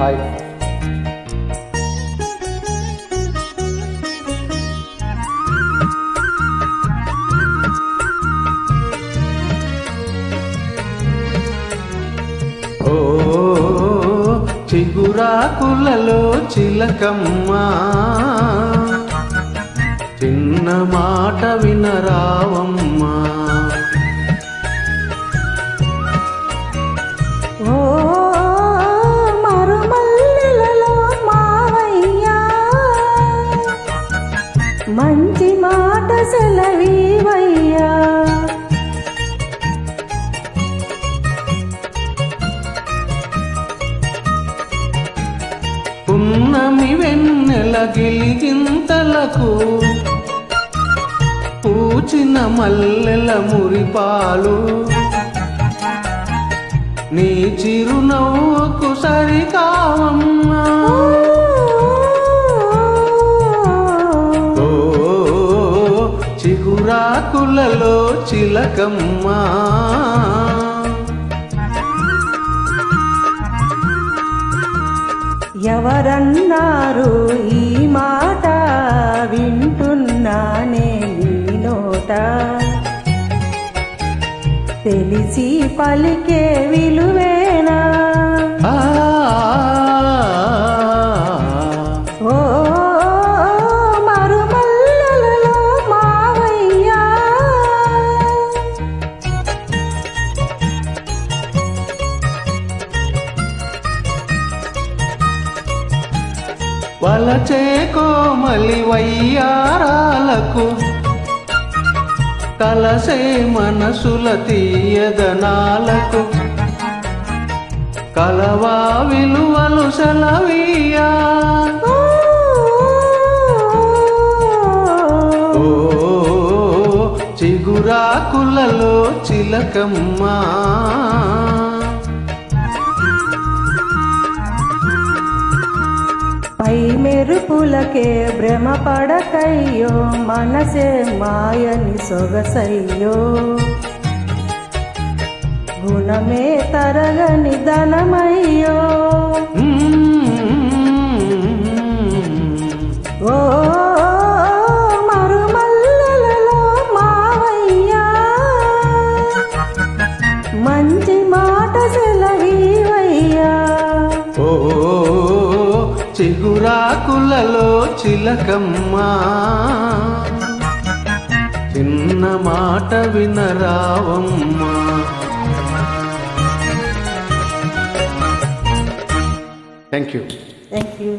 Hi ఓ చిగురాకులలో చిలకమ్మ. చిన్న మాట వినరావమ్మా. మంచి మాట సెలవీవయ్యా. పున్నమి వెన్నెల గిలిగింతలకు పూచిన మల్లెల మురిపాలు నీ చిరునవ్వుకు సరికావమ్మా. ఆకులలో చిలకమ్మా. ఎవరన్నారు ఈ మాట వింటున్నానే నోట? తెలిసి పలికే విలువే వలచే కోమలి వయ్యారాలకు కలసే మనసుల తీయదనాలకు కలవా విలువలు సెలవీయా. చిగురాకులలో చిలకమ్మా. మెరుపులకే భ్రమ పడకయ్యో మనసే మాయని సొగసయ్యో. గుణమే తరగని ధనమై చిగురాకులలో చిలకమ్మా. చిన్న మాట వినరావమ్మా థ్యాంక్ యూ థ్యాంక్ యూ